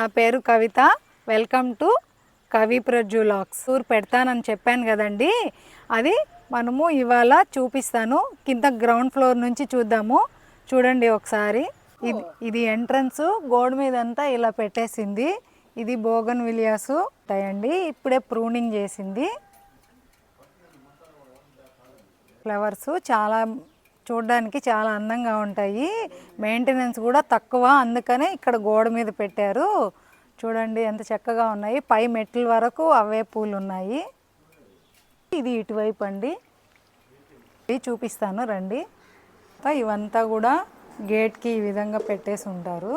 నా పేరు కవిత. Welcome to కవి ప్రజ్యులాక్స్ టూర్ పెడతానని చెప్పాను కదండి. అది మనము ఇవాళ చూపిస్తాను. కింద గ్రౌండ్ ఫ్లోర్ నుంచి చూద్దాము. చూడండి ఒకసారి. ఇది ఇది ఎంట్రన్స్ గోడ మీద అంతా ఇలా పెట్టేసింది. ఇది బోగన్ విలియాసు. ఉంటాయండి. ఇప్పుడే ప్రూనింగ్ చేసింది. ఫ్లవర్స్ చాలా చూడడానికి చాలా అందంగా ఉంటాయి. మెయింటెనెన్స్ కూడా తక్కువ. అందుకనే ఇక్కడ గోడ మీద పెట్టారు. చూడండి ఎంత చక్కగా ఉన్నాయి. పై మెట్ల వరకు అవే పూలు ఉన్నాయి. ఇది ఇటువైపు అండి. చూపిస్తాను రండి. ఇవంతా కూడా గేట్కి ఈ విధంగా పెట్టేసి ఉంటారు.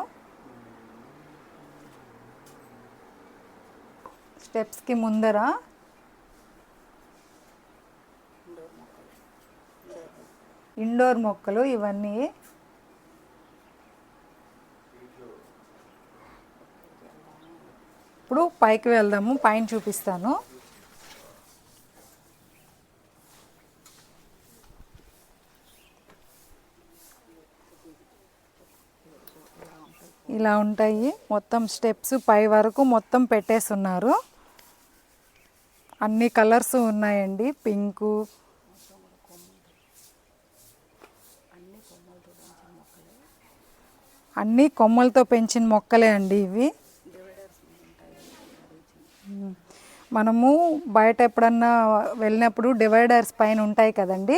స్టెప్స్కి ముందర ఇండోర్ మొక్కలు ఇవన్నీ. ఇప్పుడు పైకి వెళ్దాము పైన చూపిస్తాను. ఇలా ఉంటాయి. మొత్తం స్టెప్స్ పై వరకు మొత్తం పెట్టేస్తున్నారు. అన్ని కలర్స్ ఉన్నాయండి. పింకు అన్నీ కొమ్మలతో పెంచిన మొక్కలే అండి ఇవి. మనము బయట ఎప్పుడన్నా వెళ్ళినప్పుడు డివైడర్స్ పైన ఉంటాయి కదండి.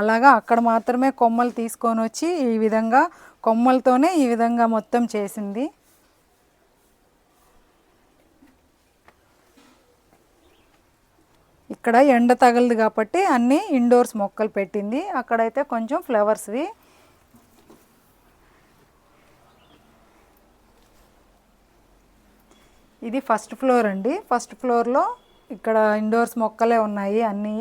అలాగా అక్కడ మాత్రమే కొమ్మలు తీసుకొని వచ్చి ఈ విధంగా కొమ్మలతోనే ఈ విధంగా మొత్తం చేసింది. ఇక్కడ ఎండ తగలదు కాబట్టి అన్నీ ఇండోర్స్ మొక్కలు పెట్టింది. అక్కడైతే కొంచెం ఫ్లవర్స్వి. ఇది ఫస్ట్ ఫ్లోర్ అండి. ఫస్ట్ ఫ్లోర్లో ఇక్కడ ఇండోర్స్ మొక్కలే ఉన్నాయి అన్నీ.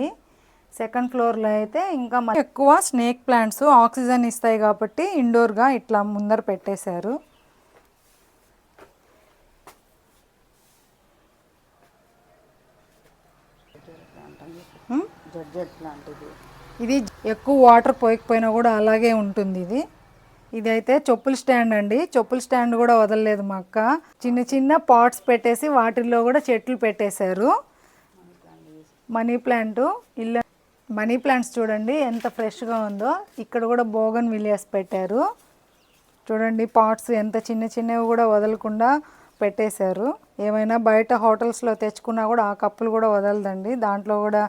సెకండ్ ఫ్లోర్లో అయితే ఇంకా ఎక్కువ స్నేక్ ప్లాంట్స్ ఆక్సిజన్ ఇస్తాయి కాబట్టి ఇండోర్గా ఇట్లా ముందర పెట్టేశారు. ఇది ఎక్కువ వాటర్ పోయకపోయినా కూడా అలాగే ఉంటుంది ఇది. ఇదైతే చెప్పుల స్టాండ్ అండి. చెప్పుల స్టాండ్ కూడా వదలలేదు మా అక్క. చిన్న చిన్న పాట్స్ పెట్టేసి వాటిల్లో కూడా చెట్లు పెట్టేశారు. మనీ ప్లాంట్ ఇల్లు మనీ ప్లాంట్స్ చూడండి ఎంత ఫ్రెష్గా ఉందో. ఇక్కడ కూడా బోగన్ విలియస్ పెట్టారు. చూడండి పాట్స్ ఎంత చిన్న చిన్నవి కూడా వదలకుండా పెట్టేశారు. ఏమైనా బయట హోటల్స్లో తెచ్చుకున్నా కూడా ఆ కప్పులు కూడా వదలదండి. దాంట్లో కూడా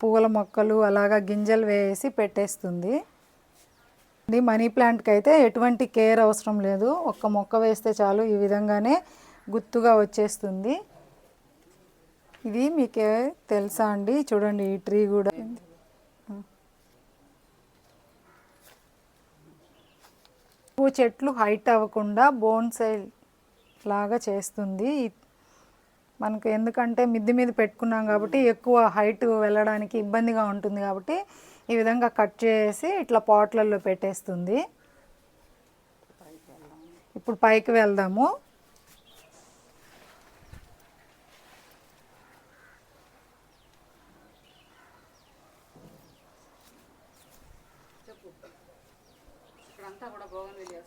పువ్వుల మొక్కలు అలాగా గింజలు వేసి పెట్టేస్తుంది. ఇది మనీ ప్లాంట్కి అయితే ఎటువంటి కేర్ అవసరం లేదు. ఒక్క మొక్క వేస్తే చాలు. ఈ విధంగానే గుత్తుగా వచ్చేస్తుంది. ఇది మీకే తెలుసా అండి? చూడండి ఈ ట్రీ కూడా. పువ్వు చెట్లు హైట్ అవ్వకుండా బోన్సైల్ లాగా చేస్తుంది. మనకు ఎందుకంటే మిద్ది మీద పెట్టుకున్నాం కాబట్టి ఎక్కువ హైట్ వెళ్ళడానికి ఇబ్బందిగా ఉంటుంది కాబట్టి ఈ విధంగా కట్ చేసి ఇట్లా పాట్లలో పెట్టేస్తుంది. ఇప్పుడు పైకి వెళ్దాము.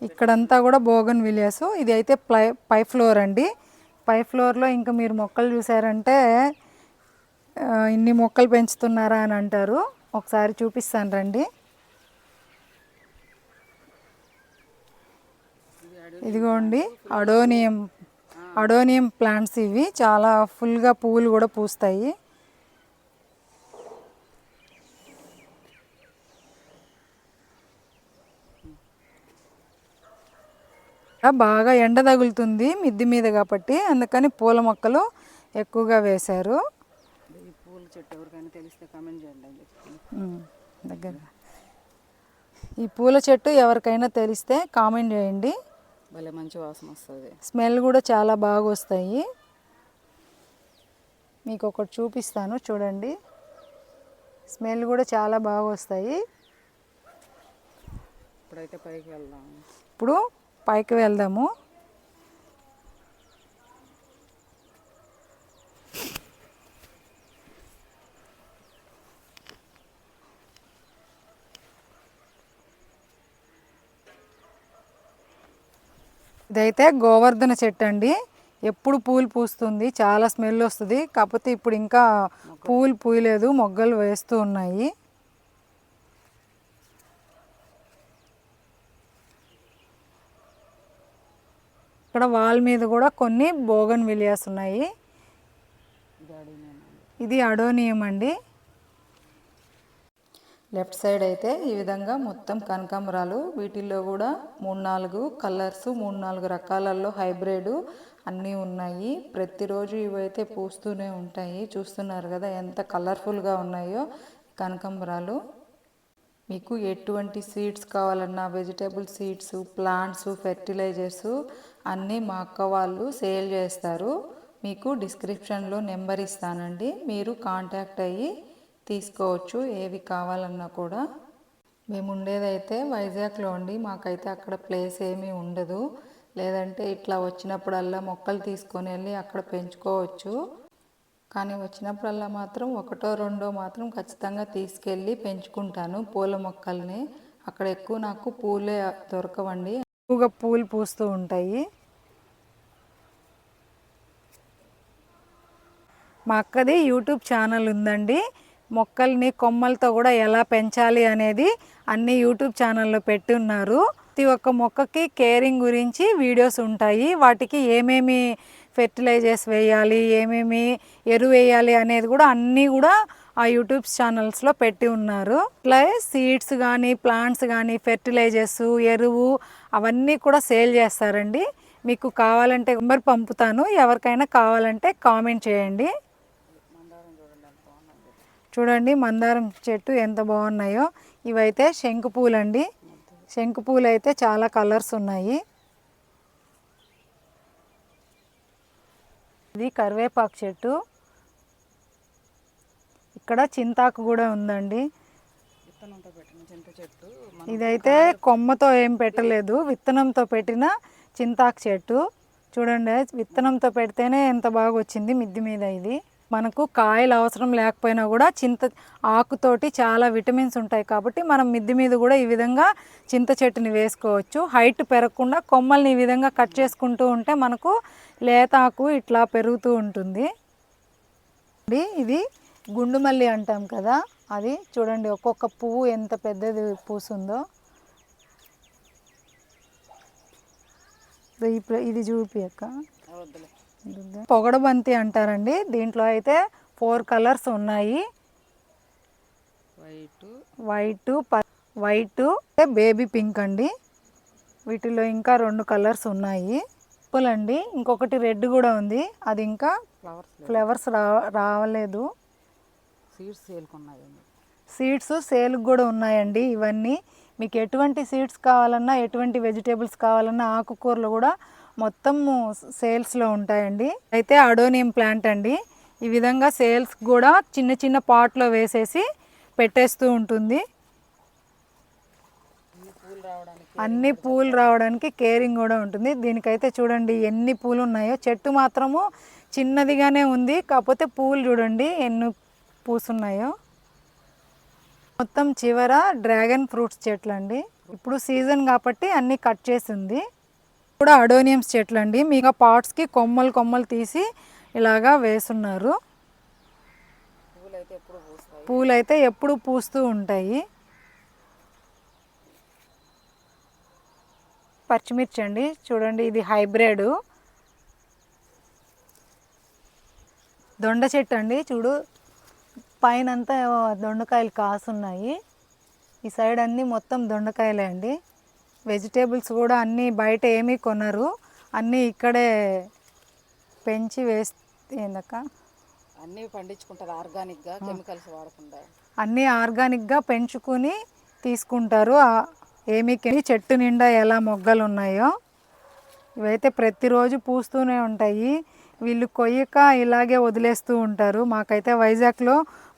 ఇక్కడంతా కూడా బోగన్ విలియస్ ఇది అయితే ప్లై పై ఫ్లోర్ అండి. పై ఫ్లోర్లో ఇంకా మీరు మొక్కలు చూసారంటే ఇన్ని మొక్కలు పెంచుతున్నారా అని అంటారు. ఒకసారి చూపిస్తాను రండి. ఇదిగోండి అడోనియం అడోనియం ప్లాంట్స్ ఇవి. చాలా ఫుల్గా పువ్వులు కూడా పూస్తాయి. బాగా ఎండ తగులుతుంది మిద్ది మీద కాబట్టి అందుకని పూల మొక్కలు ఎక్కువగా వేశారు. చెట్టు ఎవరికైనా తెలిస్తే కామెంట్ చేయండి అని చెప్పి ఉమ్, దగ్గర. ఈ పూల చెట్టు ఎవరికైనా తెలిస్తే కామెంట్ చేయండి. భలే మంచి వాసన వస్తుంది. స్మెల్ కూడా చాలా బాగా వస్తాయి. మీకు ఒకటి చూపిస్తాను చూడండి. స్మెల్ కూడా చాలా బాగా వస్తాయి. ఇప్పుడైతే పైకి వెళ్దాం. ఇప్పుడు పైకి వెళ్దాము. ఇదైతే గోవర్ధన చెట్టు అండి. ఎప్పుడు పూలు పూస్తుంది చాలా స్మెల్ వస్తుంది. కాకపోతే ఇప్పుడు ఇంకా పూలు పూయలేదు మొగ్గలు వేస్తూ ఉన్నాయి. ఇక్కడ వాల్ మీద కూడా కొన్ని బోగన్ విలియాస్ ఉన్నాయి. ఇది అడోనియం అండి. లెఫ్ట్ సైడ్ అయితే ఈ విధంగా మొత్తం కనకాంబరాలు వీటిల్లో కూడా మూడు నాలుగు కలర్స్ మూడు నాలుగు రకాలలో హైబ్రిడ్ అన్నీ ఉన్నాయి. ప్రతిరోజు ఇవైతే పూస్తూనే ఉంటాయి. చూస్తున్నారు కదా ఎంత కలర్ఫుల్గా ఉన్నాయో కనకాంబరాలు. మీకు ఎటువంటి సీడ్స్ కావాలన్నా వెజిటేబుల్ సీడ్స్ ప్లాంట్స్ ఫెర్టిలైజర్స్ అన్నీ మా అక్క వాళ్ళు సేల్ చేస్తారు. మీకు డిస్క్రిప్షన్లో నెంబర్ ఇస్తానండి. మీరు కాంటాక్ట్ అయ్యి తీసుకోవచ్చు. ఏవి కావాలన్నా కూడా. మేము ఉండేదైతే వైజాగ్లో ఉండి మాకైతే అక్కడ ప్లేస్ ఏమీ ఉండదు. లేదంటే ఇట్లా వచ్చినప్పుడల్లా మొక్కలు తీసుకొని వెళ్ళి అక్కడ పెంచుకోవచ్చు. కానీ వచ్చినప్పుడల్లా మాత్రం ఒకటో రెండో మాత్రం ఖచ్చితంగా తీసుకెళ్ళి పెంచుకుంటాను పూల మొక్కల్ని. అక్కడ ఎక్కువ నాకు పూలే దొరకవండి. ఎక్కువగా పూలు పూస్తూ ఉంటాయి. మా అక్కది యూట్యూబ్ ఛానల్ ఉందండి. మొక్కల్ని కొమ్మలతో కూడా ఎలా పెంచాలి అనేది అన్ని యూట్యూబ్ ఛానల్లో పెట్టి ఉన్నారు ప్రతి ఒక్క మొక్కకి కేరింగ్ గురించి వీడియోస్ ఉంటాయి. వాటికి ఏమేమి ఫెర్టిలైజర్స్ వేయాలి ఏమేమి ఎరువు వేయాలి అనేది కూడా అన్నీ కూడా ఆ యూట్యూబ్ ఛానల్స్లో పెట్టి ఉన్నారు. అట్లాగే సీడ్స్ కానీ ప్లాంట్స్ కానీ ఫెర్టిలైజర్స్ ఎరువు అవన్నీ కూడా సేల్ చేస్తారండి. మీకు కావాలంటే నెంబర్ పంపుతాను. ఎవరికైనా కావాలంటే కామెంట్ చేయండి. చూడండి మందారం చెట్టు ఎంత బాగున్నాయో. ఇవైతే శంకు పూలండి. శంకు పూలు అయితే చాలా కలర్స్ ఉన్నాయి. ఇది కరివేపాకు చెట్టు. ఇక్కడ చింతాకు కూడా ఉందండి. ఇదైతే కొమ్మతో ఏం పెట్టలేదు. విత్తనంతో పెట్టిన చింతాకు చెట్టు. చూడండి విత్తనంతో పెడితేనే ఎంత బాగా వచ్చింది మిద్ది మీద ఇది. మనకు కాయలు అవసరం లేకపోయినా కూడా చింత ఆకుతోటి చాలా విటమిన్స్ ఉంటాయి కాబట్టి మనం మిద్ది మీద కూడా ఈ విధంగా చింత చెట్టుని వేసుకోవచ్చు. హైట్ పెరగకుండా కొమ్మల్ని ఈ విధంగా కట్ చేసుకుంటూ ఉంటే మనకు లేతాకు ఇట్లా పెరుగుతూ ఉంటుంది. ఇది ఇది గుండుమల్లి అంటాం కదా అది చూడండి ఒక్కొక్క పువ్వు ఎంత పెద్దది పూసుందో. ఇది చూపి అక్క పొగడబంతి అంటారండి. దీంట్లో అయితే ఫోర్ కలర్స్ ఉన్నాయి. White. White white baby pink అండి. వీటిలో ఇంకా రెండు కలర్స్ ఉన్నాయి. అండి. ఇంకొకటి రెడ్ కూడా ఉంది. అది ఇంకా ఫ్లవర్స్ రా రావలేదు. సీడ్స్ సీడ్స్ సేల్కి కూడా ఉన్నాయండి ఇవన్నీ. మీకు ఎటువంటి సీడ్స్ కావాలన్నా ఎటువంటి వెజిటేబుల్స్ కావాలన్నా ఆకుకూరలు కూడా మొత్తము సేల్స్లో ఉంటాయండి. అయితే అడోనియం ప్లాంట్ అండి. ఈ విధంగా సేల్స్ కూడా చిన్న చిన్న పాట్లో వేసేసి పెట్టేస్తూ ఉంటుంది. అన్ని పూలు రావడానికి కేరింగ్ కూడా ఉంటుంది. దీనికైతే చూడండి ఎన్ని పూలు ఉన్నాయో. చెట్టు మాత్రము చిన్నదిగానే ఉంది. కాకపోతే పూలు చూడండి ఎన్ని పూసున్నాయో. మొత్తం చివర డ్రాగన్ ఫ్రూట్స్ చెట్లు అండి ఇప్పుడు సీజన్ కాబట్టి అన్నీ కట్ చేసింది. కూడా అడోనియమ్స్ చెట్లు అండి మీకు పాట్స్కి కొమ్మలు కొమ్మలు తీసి ఇలాగా వేసున్నారు. పూలు అయితే ఎప్పుడు పూలు అయితే ఎప్పుడు పూస్తూ ఉంటాయి. పచ్చిమిర్చి అండి. చూడండి ఇది హైబ్రిడ్. దొండ చెట్టు అండి. చూడు పైన అంతా దొండకాయలు కాసున్నాయి. ఈ సైడ్ అన్నీ మొత్తం దొండకాయలే అండి. వెజిటేబుల్స్ కూడా అన్నీ బయట ఏమీ కొనరు. అన్నీ ఇక్కడే పెంచి వేస్తే ఏందక్క? అన్నీ పండించుకుంటారు ఆర్గానిక్గా కెమికల్స్ వాడకుండా. అన్నీ ఆర్గానిక్గా పెంచుకుని తీసుకుంటారు. ఏమీ చెట్టు నిండా ఎలా మొగ్గలు ఉన్నాయో ఇవైతే ప్రతిరోజు పూస్తూనే ఉంటాయి. వీళ్ళు కొయ్యక ఇలాగే వదిలేస్తూ ఉంటారు. మాకైతే వైజాగ్లో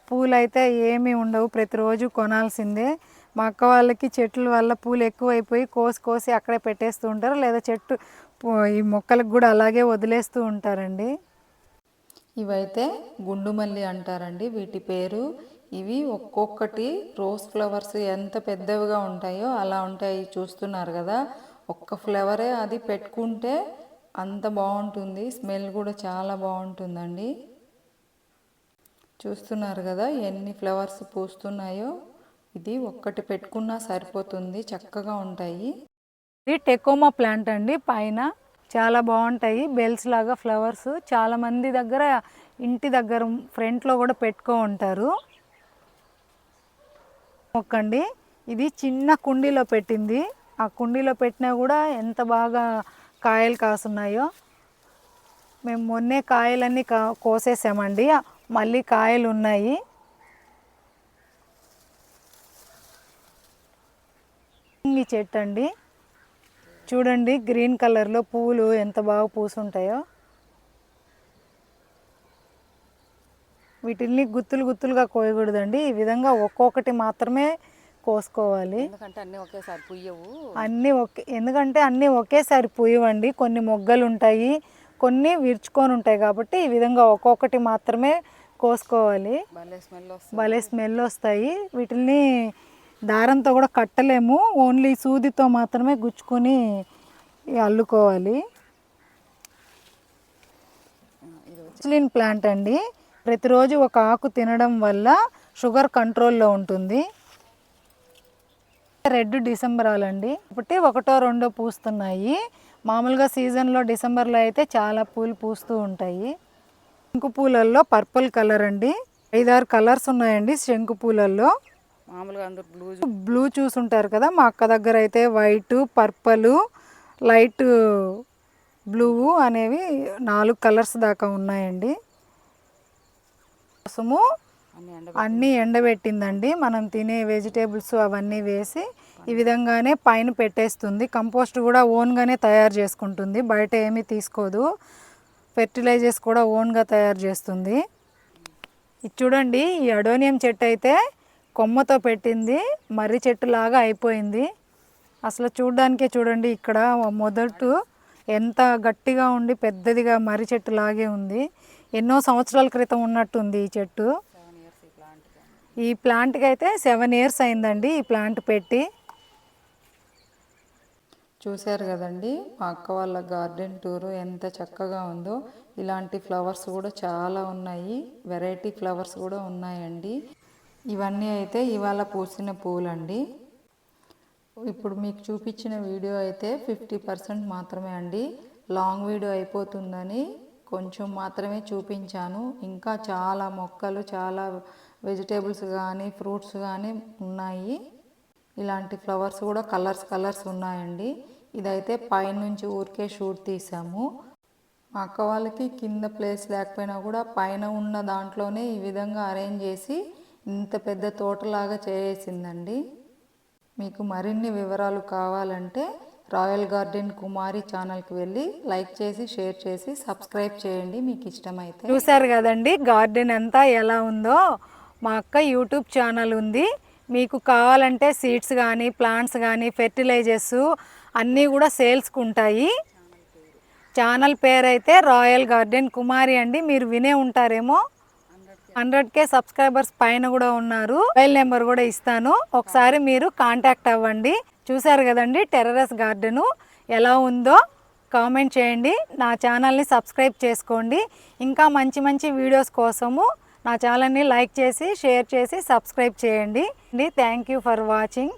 పూలు అయితే ఏమీ ఉండవు. ప్రతిరోజు కొనాల్సిందే. మా అక్క వాళ్ళకి చెట్ల వల్ల పూలు ఎక్కువైపోయి కోసి కోసి అక్కడే పెట్టేస్తూ ఉంటారు. లేదా చెట్టు ఈ మొక్కలకు కూడా అలాగే వదిలేస్తూ ఉంటారండి. ఇవైతే గుండుమల్లి అంటారండి. వీటి పేరు ఇవి ఒక్కొక్కటి రోజ్ ఫ్లవర్స్ ఎంత పెద్దవిగా ఉంటాయో అలా ఉంటాయి. చూస్తున్నారు కదా. ఒక్క ఫ్లవరే అది పెట్టుకుంటే అంత బాగుంటుంది. స్మెల్ కూడా చాలా బాగుంటుందండి. చూస్తున్నారు కదా ఎన్ని ఫ్లవర్స్ పూస్తున్నాయో. ఇది ఒక్కటి పెట్టుకున్నా సరిపోతుంది చక్కగా ఉంటాయి. ఇది టెకోమా ప్లాంట్ అండి పైన చాలా బాగుంటాయి. బెల్స్ లాగా ఫ్లవర్స్ చాలామంది దగ్గర ఇంటి దగ్గర ఫ్రంట్లో కూడా పెట్టుకో ఉంటారు. మొక్కండి. ఇది చిన్న కుండీలో పెట్టింది. ఆ కుండీలో పెట్టినా కూడా ఎంత బాగా కాయలు కాసున్నాయో మేము మొన్నే కాయలన్నీ కా కోసేసామండి. మళ్ళీ కాయలు ఉన్నాయి. ఈ చెట్టు అండి. చూడండి గ్రీన్ కలర్లో పువ్వులు ఎంత బాగా పూసుంటాయో. వీటిల్ని గుత్తులు గుత్తులుగా కోయకూడదండి. ఈ విధంగా ఒక్కొక్కటి మాత్రమే కోసుకోవాలి. ఎందుకంటే అన్నీ ఒకేసారి పుయ్యవు. అన్నీ ఒకే ఎందుకంటే అన్నీ ఒకేసారి పూయవండి కొన్ని మొగ్గలు ఉంటాయి కొన్ని విరుచుకొని ఉంటాయి కాబట్టి ఈ విధంగా ఒక్కొక్కటి మాత్రమే కోసుకోవాలి. భలే స్మెల్ వస్తుంది. భలే స్మెల్ వస్తాయి. వీటిని దారంతో కూడా కట్టలేము. ఓన్లీ సూదితో మాత్రమే గుచ్చుకొని అల్లుకోవాలి. ఇన్సులిన్ ప్లాంట్ అండి. ప్రతిరోజు ఒక ఆకు తినడం వల్ల షుగర్ కంట్రోల్లో ఉంటుంది. రెడ్ డిసెంబరాలండి ఒకటి ఒకటో రెండో పూస్తున్నాయి. మామూలుగా సీజన్లో డిసెంబర్లో అయితే చాలా పూలు పూస్తూ ఉంటాయి. శంకు పూలల్లో పర్పుల్ కలర్ అండి. ఐదారు కలర్స్ ఉన్నాయండి శంకు పూలల్లో. మామూలుగా అందరు బ్లూ బ్లూ చూసుంటారు కదా మా అక్క దగ్గర అయితే వైట్ పర్పల్ లైట్ బ్లూ అనేవి నాలుగు కలర్స్ దాకా ఉన్నాయండి. కోసము అన్ని ఎండ అన్నీ ఎండబెట్టిందండి. మనం తినే వెజిటేబుల్స్ అవన్నీ వేసి ఈ విధంగానే పైన పెట్టేస్తుంది. కంపోస్ట్ కూడా ఓన్గానే తయారు చేసుకుంటుంది. బయట ఏమీ తీసుకోదు. ఫెర్టిలైజర్స్ కూడా ఓన్గా తయారు చేస్తుంది. ఇది చూడండి ఈ అడోనియం చెట్టు అయితే కొమ్మతో పెట్టింది మర్రి చెట్టు లాగా అయిపోయింది. అసలు చూడడానికే చూడండి ఇక్కడ మొదట ఎంత గట్టిగా ఉండి పెద్దదిగా మర్రి చెట్టు లాగే ఉంది. ఎన్నో సంవత్సరాల క్రితం ఉన్నట్టుంది ఈ చెట్టు. ఈ ఈ ప్లాంట్కి అయితే సెవెన్ ఇయర్స్ అయిందండి ఈ ప్లాంట్ పెట్టి. చూశారు కదండి మా అక్క వాళ్ళ గార్డెన్ టూరు ఎంత చక్కగా ఉందో. ఇలాంటి ఫ్లవర్స్ కూడా చాలా ఉన్నాయి వెరైటీ ఫ్లవర్స్ కూడా ఉన్నాయండి. ఇవన్నీ అయితే ఇవాళ పూసిన పూలండి. ఇప్పుడు మీకు చూపించిన వీడియో అయితే ఫిఫ్టీ పర్సెంట్ మాత్రమే అండి. లాంగ్ వీడియో అయిపోతుందని కొంచెం మాత్రమే చూపించాను. ఇంకా చాలా మొక్కలు చాలా వెజిటేబుల్స్ కానీ ఫ్రూట్స్ కానీ ఉన్నాయి. ఇలాంటి ఫ్లవర్స్ కూడా కలర్స్ కలర్స్ ఉన్నాయండి. ఇదైతే పైనుంచి ఊరికే షూట్ తీసాము. మా అక్క వాళ్ళకి కింద ప్లేస్ లేకపోయినా కూడా పైన ఉన్న దాంట్లోనే ఈ విధంగా అరేంజ్ చేసి ఇంత పెద్ద తోటలాగా చేసిందండి. మీకు మరిన్ని వివరాలు కావాలంటే రాయల్ గార్డెన్ కుమారి ఛానల్కి వెళ్ళి లైక్ చేసి షేర్ చేసి సబ్స్క్రైబ్ చేయండి మీకు ఇష్టమైతే. చూసారు కదండి గార్డెన్ అంతా ఎలా ఉందో? మా అక్క యూట్యూబ్ ఛానల్ ఉంది. మీకు కావాలంటే సీడ్స్ కానీ ప్లాంట్స్ కానీ ఫెర్టిలైజర్స్ అన్నీ కూడా సేల్స్కి ఉంటాయి. ఛానల్ పేరు అయితే రాయల్ గార్డెన్ కుమారి అండి. మీరు వినే ఉంటారేమో? హండ్రెడ్ కే సబ్స్క్రైబర్స్ పైన కూడా ఉన్నారు. మొబైల్ నెంబర్ కూడా ఇస్తాను. ఒకసారి మీరు కాంటాక్ట్ అవ్వండి. చూసారు కదండి టెర్రస్ గార్డెను ఎలా ఉందో? కామెంట్ చేయండి. నా ఛానల్ని సబ్స్క్రైబ్ చేసుకోండి. ఇంకా మంచి మంచి వీడియోస్ కోసము నా ఛానల్ని లైక్ చేసి షేర్ చేసి సబ్స్క్రైబ్ చేయండి. Thank you for watching.